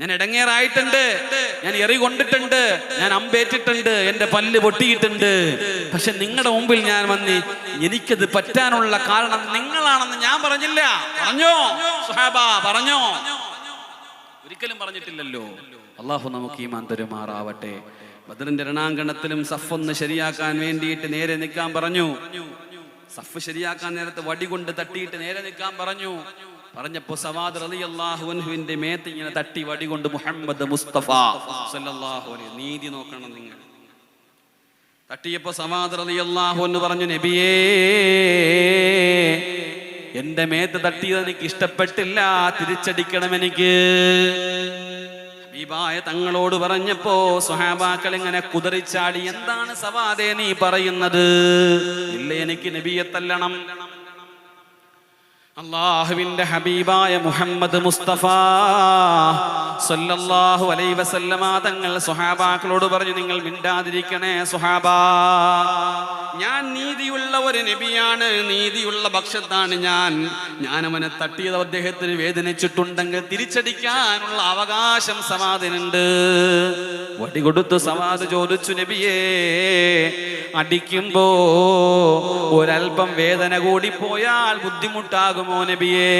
ഞാൻ ഇടങ്ങേറായിട്ടുണ്ട്. ഞാൻ എറി കൊണ്ടിട്ടുണ്ട്. ഞാൻ അമ്പേറ്റിട്ടുണ്ട്. എന്റെ പല്ല് പൊട്ടിയിട്ടുണ്ട്. പക്ഷെ നിങ്ങളുടെ മുമ്പിൽ ഞാൻ വന്ന് എനിക്കത് പറ്റാനുള്ള കാരണം നിങ്ങളാണെന്ന് ഞാൻ പറഞ്ഞില്ല. പറഞ്ഞോ? പറഞ്ഞോ? ഒരിക്കലും പറഞ്ഞിട്ടില്ലല്ലോ. അള്ളാഹു നമുക്ക് ഈ തരുമാറാവട്ടെ. ബദറിന്റെ രണാങ്കണത്തിലും സഫൊന്ന് ശരിയാക്കാൻ വേണ്ടിയിട്ട് നേരെ നിൽക്കാൻ പറഞ്ഞു. സഫ് ശരിയാക്കാൻ നേരത്ത് വടി കൊണ്ട് തട്ടിയിട്ട് നേരെ നിൽക്കാൻ പറഞ്ഞു. പറഞ്ഞപ്പോ സവാദ് റലി അള്ളാഹുവിന്റെ മേത്ത് ഇങ്ങനെ തട്ടി വടി കൊണ്ട് മുഹമ്മദ് മുസ്തഫ സല്ലല്ലാഹു അലൈഹി നീതി നോക്കണം നിങ്ങൾ. തട്ടിയപ്പോ സവാദ് റളിയല്ലാഹു എന്ന് പറഞ്ഞു നബിയേ എന്റെ മേത്ത് തട്ടിയത് എനിക്ക് ഇഷ്ടപ്പെട്ടില്ല. തിരിച്ചടിക്കണം എനിക്ക് ഹബീബായ തങ്ങളോട് പറഞ്ഞപ്പോ സുഹാബാക്കൾ ഇങ്ങനെ കുതിറിച്ചാടി എന്താണ് സവാദേ നീ പറയുന്നത്? ഇല്ല എനിക്ക് നബിയെ തല്ലണം. അള്ളാഹുവിന്റെ ഹബീബായ മുഹമ്മദ് മുസ്തഫ സല്ലല്ലാഹു അലൈ വസല്ലമ തങ്ങൾ സുഹാബാക്കളോട് പറഞ്ഞു നിങ്ങൾ മിണ്ടാതിരിക്കണേ സുഹാബ ഞാൻ നീതിയുള്ള ഒരു നബിയാണ് നീതിയുള്ള പക്ഷത്താണ് ഞാൻ. ഞാൻ അവനെ തട്ടിയത് അദ്ദേഹത്തിന് വേദനിച്ചിട്ടുണ്ടെങ്കിൽ തിരിച്ചടിക്കാനുള്ള അവകാശം സമാധിനുണ്ട്. വടി കൊടുത്തു ചോദിച്ചു നബിയേ അടിക്കുമ്പോ ഒരൽപ്പം വേദന കൂടി പോയാൽ ബുദ്ധിമുട്ടാകുമോ നബിയേ?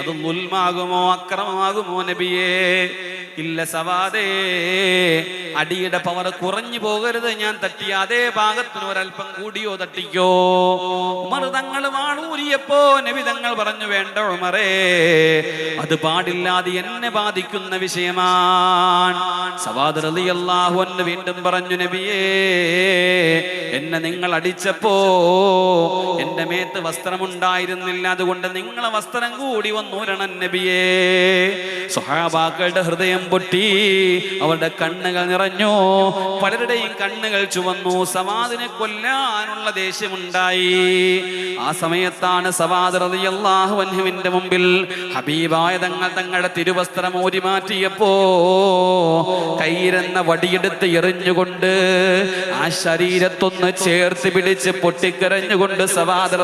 അത് നുൽമാകുമോ അക്രമമാകുമോ നബിയേ? ഇല്ല സവാദേ അടിയുടെ പവർ കുറഞ്ഞു പോകരുത്. ഞാൻ തട്ടിയ അതേ ഭാഗത്തിന് ഒരൽപ്പം കൂടിയോ തട്ടിക്കോ? ഉമർ വാണൂരിയപ്പോ നബി തങ്ങൾ പറഞ്ഞു വേണ്ട ഉമറേ അത് പാടില്ലാതെ എന്നെ ബാധിക്കുന്ന വിഷയമാണ്. സവാദ് റളിയല്ലാഹു അൻഹു വീണ്ടും പറഞ്ഞു നബിയേ എന്നെ നിങ്ങൾ അടിച്ചപ്പോ എന്റെ മേത്ത് വസ്ത്രമുണ്ടായിരുന്നില്ല. അതുകൊണ്ട് നിങ്ങളെ വസ്ത്രം കൂടി വന്നൂരണം നബിയേ. സുഹാബാക്കളുടെ ഹൃദയം പൊട്ടി അവരുടെ കണ്ണുകൾ നിറഞ്ഞു. പലരുടെയും കണ്ണുകൾ ചുവന്നു. സവാദിനെ കൊല്ലാനുള്ള ദേഷ്യമുണ്ടായി. ആ സമയത്താണ് സവാദ് റളിയല്ലാഹു അൻഹുവിന്റെ മുമ്പിൽ ഹബീബായ തങ്ങൾ തങ്ങളുടെ തിരുവസ്ത്രം ഊരി മാറ്റിയപ്പോ കയ്യിലെന്ന വടിയെടുത്ത് എറിഞ്ഞുകൊണ്ട് ആ ശരീരത്തൊന്ന് ചേർത്ത് പിടിച്ച് പൊട്ടിക്കരഞ്ഞുകൊണ്ട് സവാദ്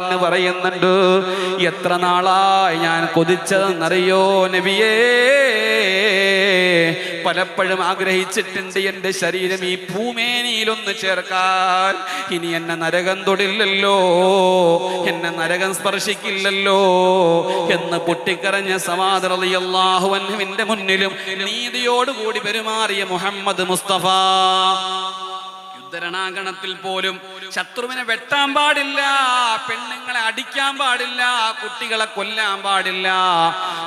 എന്ന് പറയുന്നുണ്ട് എത്ര നാളായി ഞാൻ കൊതിച്ചതെന്നറിയോ നബിയേ? പലപ്പോഴും ആഗ്രഹിച്ചിട്ടുണ്ട് എന്റെ ശരീരം ഈ ഭൂമേനിയിലൊന്ന് ചേർക്കാൻ. ഇനി എന്നെ നരകം തൊടില്ലല്ലോ എന്നെ നരകം സ്പർശിക്കില്ലല്ലോ എന്ന് പൊട്ടിക്കരഞ്ഞ എന്റെ മുന്നിലും നീതിയോടുകൂടി പെരുമാറിയ മുഹമ്മദ് മുസ്തഫ. യുദ്ധരണാങ്കണത്തിൽ പോലും ശത്രുവിനെ വെട്ടാൻ പാടില്ല പെണ്ണുങ്ങളെ അടിക്കാൻ പാടില്ല കുട്ടികളെ കൊല്ലാൻ പാടില്ല.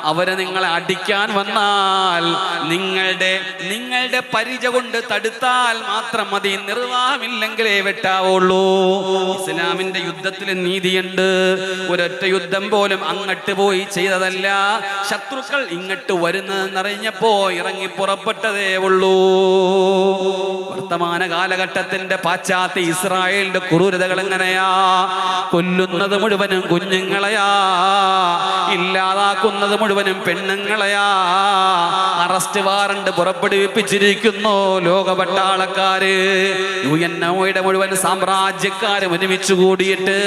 അവരെ നിങ്ങളെ അടിക്കാൻ വന്നാൽ നിങ്ങളുടെ നിങ്ങളുടെ പരിച കൊണ്ട് തടുത്താൽ മാത്രം മതി. നിർവാഹമില്ലെങ്കിലേ വെട്ടാവുള്ളൂ. ഇസ്ലാമിന്റെ യുദ്ധത്തിൽ നീതിയുണ്ട്. ഒരൊറ്റ യുദ്ധം പോലും അങ്ങട്ട് പോയി ചെയ്തതല്ല. ശത്രുക്കൾ ഇങ്ങട്ട് വരുന്നതെന്നറിഞ്ഞപ്പോ ഇറങ്ങി പുറപ്പെട്ടതേ ഉള്ളൂ. വർത്തമാന കാലഘട്ടത്തിന്റെ പാശ്ചാത്യ ഇസ്രായേലിന്റെ ക്രൂരതകൾ എങ്ങനെയാ? കൊല്ലുന്നത് മുഴുവനും കുഞ്ഞുങ്ങളെയാ. ഇല്ലാതാക്കുന്നത് മുഴുവനും പെണ്ണുങ്ങളെയാ. അറസ്റ്റ് വാറണ്ട് പുറപ്പെടുവിപ്പിച്ചിരിക്കുന്നു ലോക പട്ടാളക്കാര് യു എൻ ഒയുടെ മുഴുവൻ സാമ്രാജ്യക്കാരും ഒരുമിച്ച് കൂടിയിട്ട്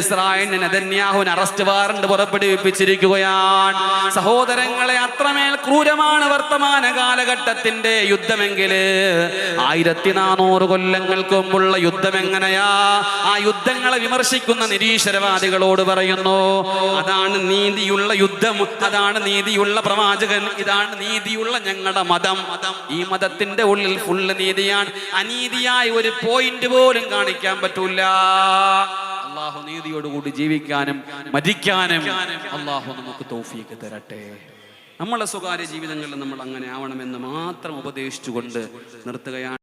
ഇസ്രായേലിന് നെതന്യാഹുവിന് അറസ്റ്റ് വാറണ്ട് പുറപ്പെടുവിപ്പിച്ചിരിക്കുകയാണ്. സഹോദരങ്ങളെ അത്രമേൽ ക്രൂരമാണ് വർത്തമാന കാലഘട്ടത്തിന്റെ യുദ്ധമെങ്കിൽ. ആയിരത്തി നാനൂറ് കൊല്ലങ്ങൾക്ക് മുമ്പുള്ള യുദ്ധം എങ്ങനെയാ ആ യുദ്ധങ്ങളെ വിമർശിക്കുന്ന നിരീശ്വരവാദികളോട് പറയുന്നു അതാണ് നീതിയുള്ള യുദ്ധം. അതാണ് നീതിയുള്ള പ്രവാചകൻ. ഇതാണ് നീതിയുള്ള ഞങ്ങളുടെ മതം. ഈ മതത്തിന്റെ ഉള്ളിൽ ഫുള്ള് നീതിയാണ്. അനീതിയായി ഒരു പോയിന്റ് പോലും കാണിക്കാൻ പറ്റൂല. അള്ളാഹു നീതിയോടുകൂടി ജീവിക്കാനും മരിക്കാനും അള്ളാഹു നമുക്ക് തോഫിയൊക്കെ തരട്ടെ. നമ്മളെ സ്വകാര്യ ജീവിതങ്ങളിൽ നമ്മൾ അങ്ങനെ ആവണമെന്ന് മാത്രം ഉപദേശിച്ചുകൊണ്ട് നിർത്തുകയാണ്.